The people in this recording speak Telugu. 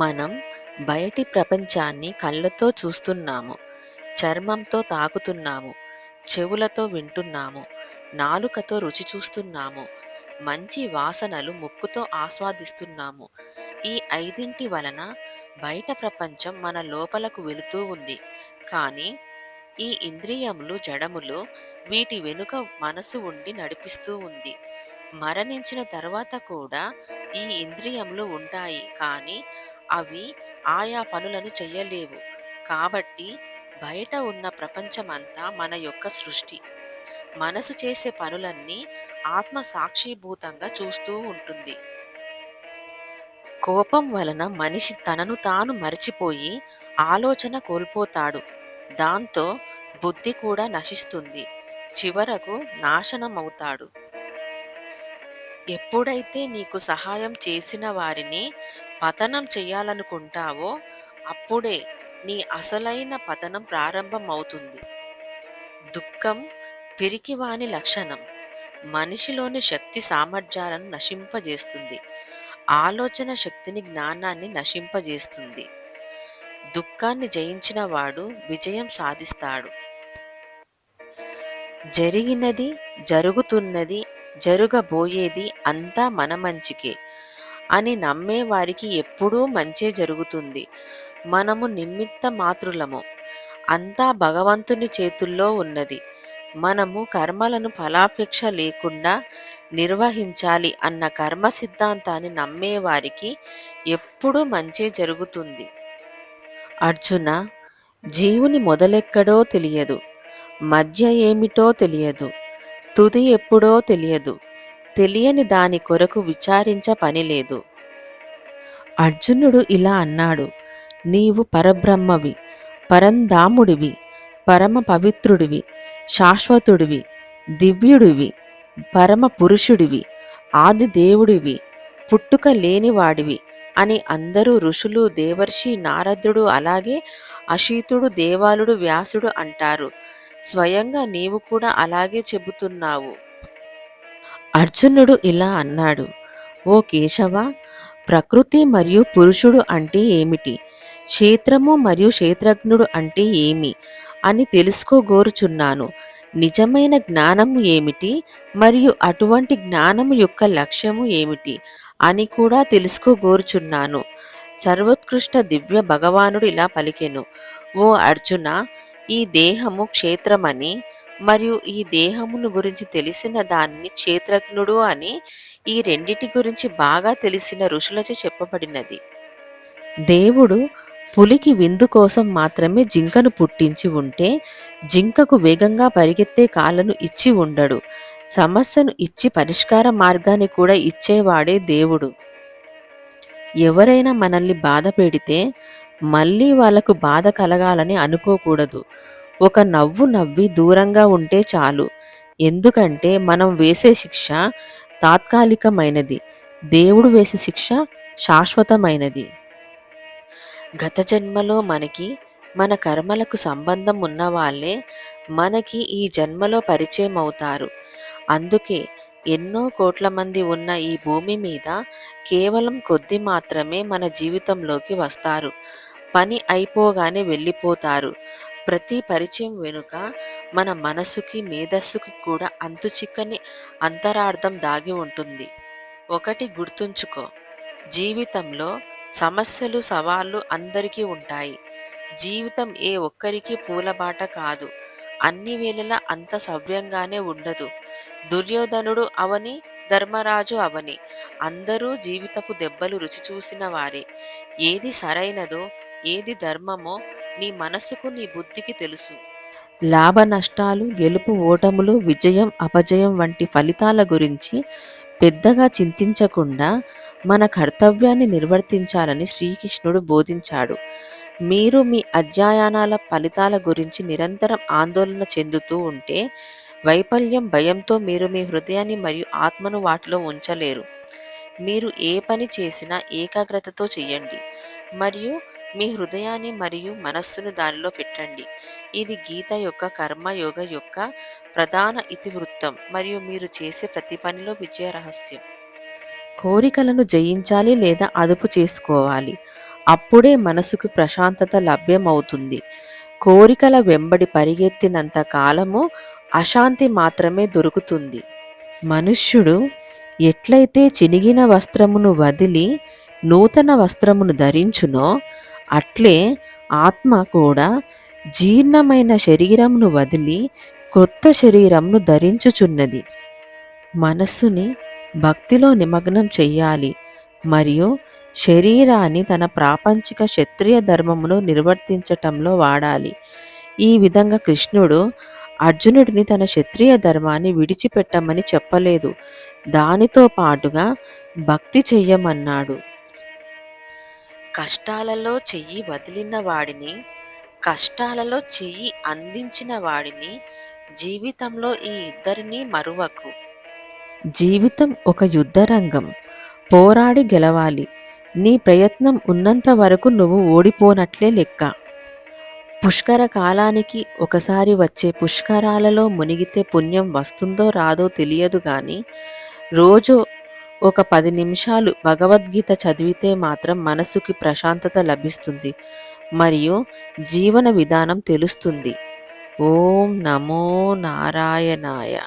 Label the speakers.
Speaker 1: మనం బయటి ప్రపంచాన్ని కళ్ళతో చూస్తున్నాము చర్మంతో తాకుతున్నాము చెవులతో వింటున్నాము నాలుకతో రుచి చూస్తున్నాము మంచి వాసనలు ముక్కుతో ఆస్వాదిస్తున్నాము. ఈ ఐదింటి వలన బయట ప్రపంచం మన లోపలకు వెళుతూ ఉంది. కానీ ఈ ఇంద్రియములు జడములు వీటి వెనుక మనసు ఉండి నడిపిస్తూ ఉంది. మరణించిన తర్వాత కూడా ఈ ఇంద్రియములు ఉంటాయి. కానీ అవి ఆయా పనులను చెయ్యలేవు. కాబట్టి బయట ఉన్న ప్రపంచమంతా మన యొక్క సృష్టి. మనసు చేసే పనులన్నీ ఆత్మ సాక్షిభూతంగా చూస్తూ ఉంటుంది. కోపం వలన మనిషి తనను తాను మరచిపోయి ఆలోచన కోల్పోతాడు. దాంతో బుద్ధి కూడా నశిస్తుంది. చివరకు నాశనమవుతాడు. ఎప్పుడైతే నీకు సహాయం చేసిన వారిని పతనం చేయాలనుకుంటావో అప్పుడే నీ అసలైన పతనం ప్రారంభమవుతుంది. దుఃఖం పిరికివాని లక్షణం. మనిషిలోని శక్తి సామర్థ్యాలను నశింపజేస్తుంది. ఆలోచన శక్తిని జ్ఞానాన్ని నశింపజేస్తుంది. దుఃఖాన్ని జయించిన వాడు విజయం సాధిస్తాడు. జరిగినది జరుగుతున్నది జరగబోయేది అంతా మన మంచికే అని నమ్మే వారికి ఎప్పుడూ మంచే జరుగుతుంది. మనము నిమిత్త మాతృలము అంతా భగవంతుని చేతుల్లో ఉన్నది. మనము కర్మలను ఫలాపేక్ష లేకుండా నిర్వహించాలి అన్న కర్మ సిద్ధాంతాన్ని నమ్మేవారికి ఎప్పుడూ మంచే జరుగుతుంది. అర్జున జీవుని మొదలెక్కడో తెలియదు. మధ్య ఏమిటో తెలియదు. తుది ఎప్పుడో తెలియదు. తెలియని దాని కొరకు విచారించ పనిలేదు అర్జునుడు ఇలా అన్నాడు నీవు పరబ్రహ్మవి పరంధాముడివి పరమ పవిత్రుడివి శాశ్వతుడివి దివ్యుడివి పరమ పురుషుడివి ఆది దేవుడివి పుట్టుక లేనివాడివి అని అందరూ ఋషులు దేవర్షి నారదుడు అలాగే అశీతుడు దేవాలుడు వ్యాసుడు అంటారు. స్వయంగా నీవు కూడా అలాగే చెబుతున్నావు. అర్జునుడు ఇలా అన్నాడు ఓ కేశవ ప్రకృతి మరియు పురుషుడు అంటే ఏమిటి? క్షేత్రము మరియు క్షేత్రజ్ఞుడు అంటే ఏమి? అని తెలుసుకోగోరుచున్నాను. నిజమైన జ్ఞానము ఏమిటి? మరియు అటువంటి జ్ఞానము యొక్క లక్ష్యము ఏమిటి? అని కూడా తెలుసుకోగోరుచున్నాను. సర్వోత్కృష్ట దివ్య భగవానుడు ఇలా పలికెను ఓ అర్జున ఈ దేహము క్షేత్రమని మరియు ఈ దేహమును గురించి తెలిసిన దానిని క్షేత్రజ్ఞుడు అని ఈ రెండిటి గురించి బాగా తెలిసిన ఋషులచే చెప్పబడినది. దేవుడు పులికి విందు కోసం మాత్రమే జింకను పుట్టించి ఉంటే జింకకు వేగంగా పరిగెత్తే కాళ్ళను ఇచ్చి ఉండడు. సమస్యను ఇచ్చి పరిష్కార మార్గాన్ని కూడా ఇచ్చేవాడే దేవుడు. ఎవరైనా మనల్ని బాధ పెడితే మళ్ళీ వాళ్ళకు బాధ కలగాలని అనుకోకూడదు. ఒక నవ్వు నవ్వి దూరంగా ఉంటే చాలు. ఎందుకంటే మనం వేసే శిక్ష తాత్కాలికమైనది. దేవుడు వేసే శిక్ష శాశ్వతమైనది. గత జన్మలో మనకి మన కర్మలకు సంబంధం ఉన్న వాళ్ళే మనకి ఈ జన్మలో పరిచయం అవుతారు. అందుకే ఎన్నో కోట్ల మంది ఉన్న ఈ భూమి మీద కేవలం కొద్ది మాత్రమే మన జీవితంలోకి వస్తారు. పని అయిపోగానే వెళ్ళిపోతారు. ప్రతి పరిచయం వెనుక మన మనసుకి మేధస్సుకి కూడా అంతుచిక్కని అంతరార్థం దాగి ఉంటుంది. ఒకటి గుర్తుంచుకో. జీవితంలో సమస్యలు సవాళ్ళు అందరికీ ఉంటాయి. జీవితం ఏ ఒక్కరికి పూలబాట కాదు. అన్ని వేళలా అంత సవ్యంగానే ఉండదు. దుర్యోధనుడు అవని ధర్మరాజు అవని అందరూ జీవితపు దెబ్బలు రుచి చూసిన వారే. ఏది సరైనదో ఏది ధర్మమో నీ మనసుకు నీ బుద్ధికి తెలుసు. లాభ నష్టాలు గెలుపు ఓటములు విజయం అపజయం వంటి ఫలితాల గురించి పెద్దగా చింతించకుండా మన కర్తవ్యాన్ని నిర్వర్తించాలని శ్రీకృష్ణుడు బోధించాడు. మీరు మీ అధ్యయనాల ఫలితాల గురించి నిరంతరం ఆందోళన చెందుతూ ఉంటే వైఫల్యం భయంతో మీరు మీ హృదయాన్ని మరియు ఆత్మను వాటిలో ఉంచలేరు. మీరు ఏ పని చేసినా ఏకాగ్రతతో చేయండి. మరియు మీ హృదయాన్ని మరియు మనస్సును దానిలో పెట్టండి. ఇది గీత యొక్క కర్మయోగ యొక్క ప్రధాన ఇతివృత్తం మరియు మీరు చేసే ప్రతి పనిలో విజయ రహస్యం. కోరికలను జయించాలి లేదా అదుపు చేసుకోవాలి. అప్పుడే మనసుకు ప్రశాంతత లభ్యమవుతుంది. కోరికల వెంబడి పరిగెత్తినంత కాలము అశాంతి మాత్రమే దొరుకుతుంది. మనుష్యుడు ఎట్లయితే చినిగిన వస్త్రమును వదిలి నూతన వస్త్రమును ధరించునో అట్లే ఆత్మ కూడా జీర్ణమైన శరీరంను వదిలి క్రొత్త శరీరంను ధరించుచున్నది. మనస్సుని భక్తిలో నిమగ్నం చెయ్యాలి. మరియు శరీరాన్ని తన ప్రాపంచిక క్షత్రియ ధర్మమును నిర్వర్తించటంలో వాడాలి. ఈ విధంగా కృష్ణుడు అర్జునుడిని తన క్షత్రియ ధర్మాన్ని విడిచిపెట్టమని చెప్పలేదు. దానితో పాటుగా భక్తి చెయ్యమన్నాడు. కష్టాలలో చెయ్యి వదిలిన వాడిని కష్టాలలో చెయ్యి అందించిన వాడిని జీవితంలో ఈ ఇద్దరిని మరువకు. జీవితం ఒక యుద్ధరంగం. పోరాడి గెలవాలి. నీ ప్రయత్నం ఉన్నంత వరకు నువ్వు ఓడిపోనట్లే లెక్క. పుష్కర కాలానికి ఒకసారి వచ్చే పుష్కరాలలో మునిగితే పుణ్యం వస్తుందో రాదో తెలియదు కానీ రోజు ఒక పది నిమిషాలు భగవద్గీత చదివితే మాత్రం మనసుకి ప్రశాంతత లభిస్తుంది. మరియు జీవన విధానం తెలుస్తుంది. ఓం నమో నారాయణాయ.